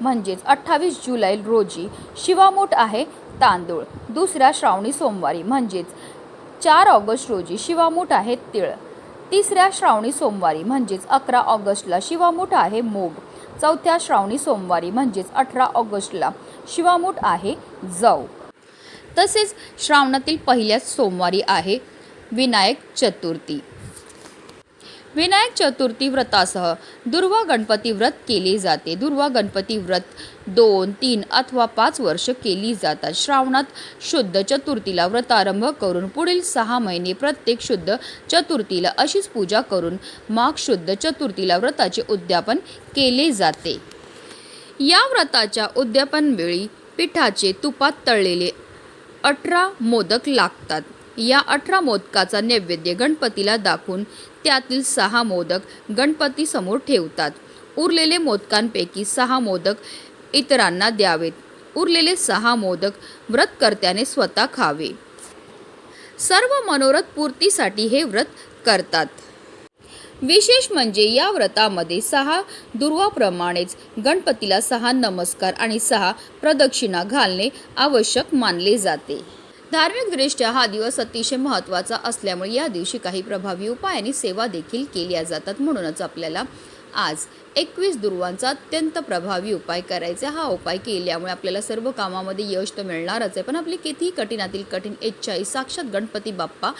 म्हणजेच अठ्ठावीस जुलै रोजी शिवामूठ आहे तांदूळ. दुसऱ्या श्रावणी सोमवारी म्हणजेच चार ऑगस्ट रोजी शिवामूठ आहे तिळ. तिसऱ्या श्रावणी सोमवारी म्हणजेच अकरा ऑगस्टला शिवामूठ आहे मोग. चौथ्या श्रावणी सोमवारी म्हणजेच अठरा ऑगस्टला शिवामूठ आहे जव. तसेच श्रावणातील पहिल्याच सोमवारी आहे विनायक चतुर्थी. विनायक चतुर्थी व्रतासह दुर्वा गणपती व्रत केले जाते. दुर्वा गणपती व्रत दोन तीन अथवा पाच वर्ष केली जातात. श्रावणात शुद्ध चतुर्थीला व्रतारंभ करून पुढील सहा महिने प्रत्येक शुद्ध चतुर्थीला अशीच पूजा करून माघ शुद्ध चतुर्थीला व्रताचे उद्यापन केले जाते. या व्रताच्या उद्यापनवेळी पिठाचे तुपात तळलेले अठरा मोदक लागतात. या अठरा मोदकाचा नैवेद्य गणपतीला दाखवून त्यातील सहा मोदक गणपतीसमोर ठेवतात. उरलेले मोदकांपैकी सहा मोदक इतरांना द्यावेत. उरलेले सहा मोदक व्रतकर्त्याने स्वतः खावे. सर्व मनोरथ पूर्तीसाठी हे व्रत करतात. विशेष म्हणजे या व्रतामध्ये सहा दुर्वाप्रमाणेच गणपतीला सहा नमस्कार आणि सहा प्रदक्षिणा घालणे आवश्यक मानले जाते. धार्मिकदृष्ट्या हा दिवस अतिशय महत्त्वाचा असल्यामुळे या दिवशी काही प्रभावी उपाय आणि सेवा देखील केल्या जातात म्हणूनच आपल्याला आज एकवीस दुर्वांचा अत्यंत प्रभावी उपाय करायचा हा उपाय केल्यामुळे आपल्याला सर्व कामामध्ये यश तर मिळणारच आहे. पण आपली कितीही कठीणातील कठीण इच्छा ही साक्षात गणपती बाप्पा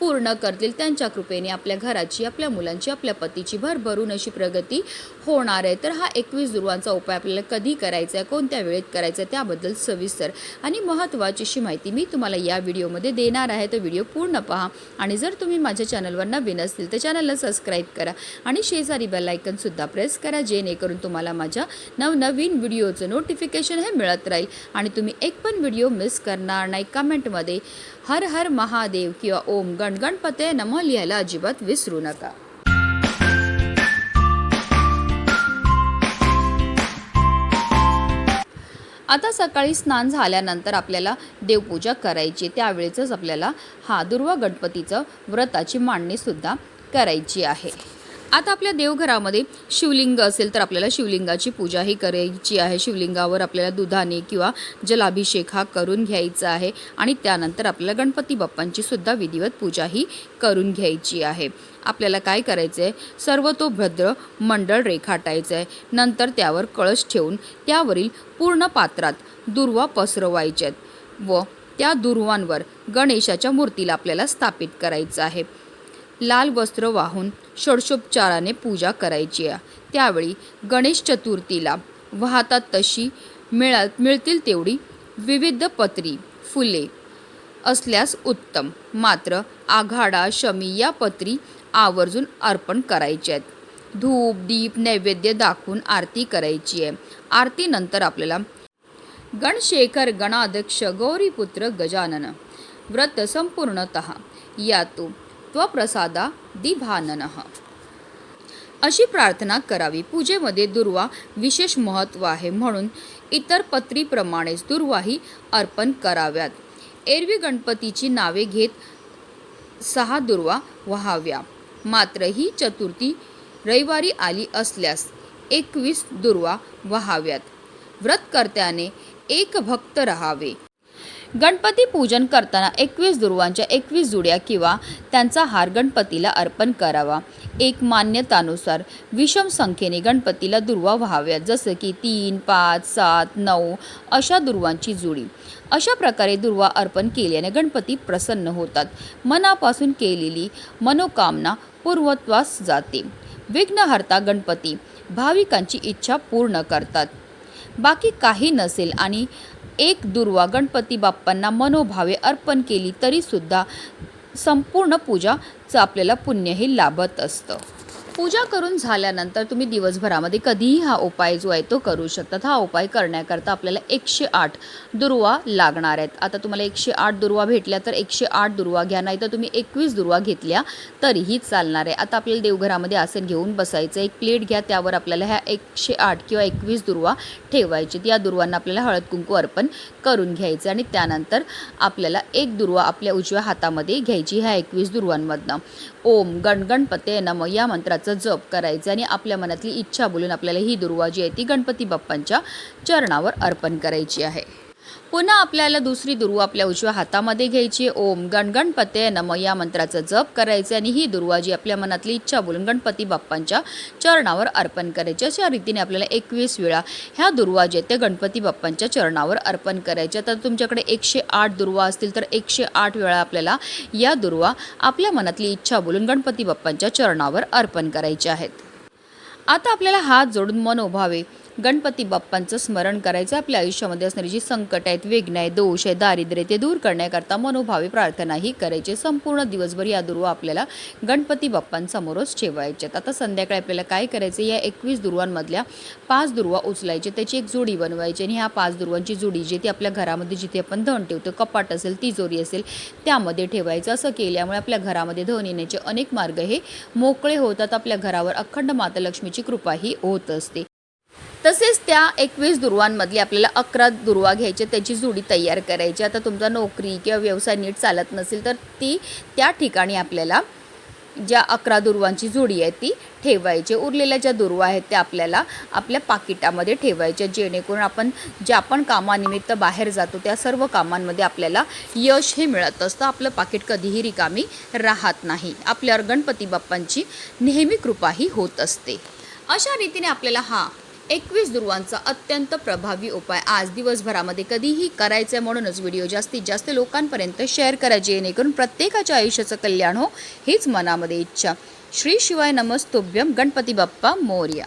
पूर्ण करतील त्यांच्या कृपेने आपल्या घराची आपल्या मुलांची आपल्या पतीची भरभरून अशी प्रगती होणार आहे. तर हा एकवीस दुर्वांचा उपाय आपल्याला कधी करायचा आहे कोणत्या वेळेत करायचा आहे त्याबद्दल सविस्तर आणि महत्त्वाची अशी माहिती मी तुम्हाला या व्हिडिओमध्ये देणार आहे. तर व्हिडिओ पूर्ण पहा आणि जर तुम्ही माझ्या चॅनलवर नवीन असतील तर चॅनलला सबस्क्राईब करा आणि शेजारी बेल आयकनसुद्धा प्रेस करा जेणेकरून तुम्हाला माझ्या नवनवीन व्हिडिओचं नोटिफिकेशन हे मिळत राहील. आणि तुम्ही एक पण व्हिडिओ मिस करणार नाही. कमेंटमध्ये हर हर महादेव किंवा ओम गण गणपते नम लिहायला अजिबात विसरू नका. आता सकाळी स्नान झाल्यानंतर आपल्याला देवपूजा करायची त्यावेळेचंच आपल्याला हा दुर्वा गणपतीचं व्रताची मांडणीसुद्धा करायची आहे. आता आपल्या देवघरामध्ये शिवलिंग असेल तर आपल्याला शिवलिंगाची पूजाही करायची आहे. शिवलिंगावर आपल्याला दुधाने किंवा जलाभिषेक हा करून घ्यायचा आहे. आणि त्यानंतर आपल्याला गणपती बाप्पांची सुद्धा विधिवत पूजाही करून घ्यायची आहे. आपल्याला काय करायचं आहे सर्वतोभद्र मंडळ रेखाटायचं आहे नंतर त्यावर कळश ठेवून त्यावरील पूर्ण पात्रात दुर्वा पसरवायच्यात व त्या दुर्वांवर गणेशाच्या मूर्तीला आपल्याला स्थापित करायचं आहे. लाल वस्त्र वाहून षडशोपचाराने पूजा करायची आहे. त्यावेळी गणेश चतुर्थीला वाहतात तशी मिळा मिळतील तेवढी विविध पत्री फुले असल्यास उत्तम. मात्र आघाडा शमी या पत्री आवर्जून अर्पण करायचे आहेत. धूप दीप नैवेद्य दाखवून आरती करायची आहे. आरतीनंतर आपल्याला गणशेखर गणाध्यक्ष गौरीपुत्र गजानन व्रत संपूर्णत यातून त्वप्रसादा दिभानन। अशी प्रार्थना करावी. पूजेमध्ये दुर्वा विशेष महत्त्व आहे म्हणून इतर पत्रीप्रमाणेच दुर्वाही अर्पण कराव्यात. एरवी गणपतीची नावे घेत सहा दुर्वा व्हाव्या. मात्र ही चतुर्थी रविवारी आली असल्यास एकवीस दुर्वा व्हाव्यात. व्रतकर्त्याने एक भक्त राहावे. गणपती पूजन करताना एकवीस दुर्वांच्या एकवीस जुड्या किंवा त्यांचा हार गणपतीला अर्पण करावा. एक मान्यतानुसार विषम संख्येने गणपतीला दुर्वा व्हाव्यात जसं की तीन पाच सात नऊ अशा दुर्वांची जुडी. अशा प्रकारे दुर्वा अर्पण केल्याने गणपती प्रसन्न होतात. मनापासून केलेली मनोकामना पूर्वत्वास जाते. विघ्नहर्ता गणपती भाविकांची इच्छा पूर्ण करतात. बाकी काही नसेल आणि एक दुर्वा गणपती बाप्पांना मनोभावे अर्पण केली तरीसुद्धा संपूर्ण पूजाचं आपल्याला पुण्यही लाभत असतं. पूजा करून झाल्यानंतर तुम्ही दिवसभरामध्ये कधीही हा उपाय जो आहे तो करू शकतात हा उपाय करण्याकरता आपल्याला एकशे आठ दुर्वा लागणार आहेत. आता तुम्हाला एकशे आठ दुर्वा भेटल्या तर एकशे आठ दुर्वा घ्या नाही तर तुम्ही एकवीस दुर्वा घेतल्या तरीही चालणार आहे. आता आपल्याला देवघरामध्ये आसन घेऊन बसायचं एक प्लेट घ्या त्यावर आपल्याला ह्या एकशे आठ किंवा एकवीस दुर्वा ठेवायचे या दुर्वांना आपल्याला हळद कुंकू अर्पण करून घ्यायचं आणि त्यानंतर आपल्याला एक दुर्वा आपल्या उजव्या हातामध्ये घ्यायची ह्या एकवीस दुर्वांमधनं. ओम गण गणपते नम या मंत्राचा जप करायचा आणि आपल्या मनातली इच्छा बोलून आपल्याला ही दुर्वा जी आहे ती गणपती बाप्पांच्या चरणावर अर्पण करायची आहे. पुन्हा आपल्याला दुसरी दुर्वा आपल्या उजव्या हातामध्ये घ्यायची ओम गणगणपते नम या मंत्राचा जप करायचे आणि ही दुर्वा जी आपल्या मनातली इच्छा बोलून गणपती बाप्पांच्या चरणावर अर्पण करायची अशा रीतीने आपल्याला एकवीस वेळा ह्या दुर्वा जे त्या गणपती बाप्पांच्या चरणावर अर्पण करायच्या तर तुमच्याकडे एकशे आठ दुर्वा असतील तर एकशे आठ वेळा आपल्याला या दुर्वा आपल्या मनातली इच्छा बोलून गणपती बाप्पांच्या चरणावर अर्पण करायच्या आहेत. आता आपल्याला हात जोडून मन उभावे. गणपती बाप्पांचं स्मरण करायचं आपल्या आयुष्यामध्ये असणारी जी संकट आहेत विघ्न आहे दोष आहे दारिद्र्य ते दूर करण्याकरता मनोभावे प्रार्थनाही करायची. संपूर्ण दिवसभर या दुर्वा आपल्याला गणपती बाप्पांसमोरच ठेवायच्यात. आता संध्याकाळी आपल्याला काय करायचं या एकवीस दुर्वांमधल्या पाच दुर्वा उचलायचे त्याची एक जोडी बनवायची आणि ह्या पाच दुर्वांची जोडी जी ती आपल्या घरामध्ये जिथे आपण धन ठेवतो कपाट असेल तिजोरी असेल त्यामध्ये ठेवायचं. असं केल्यामुळे आपल्या घरामध्ये धन येण्याचे अनेक मार्ग हे मोकळे होतात. आपल्या घरावर अखंड माता लक्ष्मीची कृपाही होत असते. तसेच त्या एकवीस दुर्वांमधली आपल्याला अकरा दुर्वा घ्यायचे त्याची जुडी तयार करायची. आता तुमचा नोकरी किंवा व्यवसाय नीट चालत नसेल तर ती त्या ठिकाणी आपल्याला ज्या अकरा दुर्वांची जोडी आहे ती ठेवायची. उरलेल्या ज्या दुर्वा आहेत त्या आपल्याला आपल्या पाकिटामध्ये ठेवायच्या जेणेकरून आपण ज्या आपण कामानिमित्त बाहेर जातो त्या सर्व कामांमध्ये आपल्याला यश हे मिळत असतं. आपलं पाकिट कधीही रिकामी राहत नाही. आपल्यावर गणपती बाप्पांची नेहमी कृपाही होत असते. अशा रीतीने आपल्याला हा एकवीस दुर्वांचा अत्यंत प्रभावी उपाय. आज दिवसभरामध्ये कधीही करायचा आहे म्हणूनच व्हिडिओ जास्तीत जास्त लोकांपर्यंत शेअर करा जेणेकरून प्रत्येकाच्या आयुष्याचं कल्याण हो हीच मनामध्ये इच्छा. श्री शिवाय नमस्तुभ्यम गणपती बाप्पा मोर्या.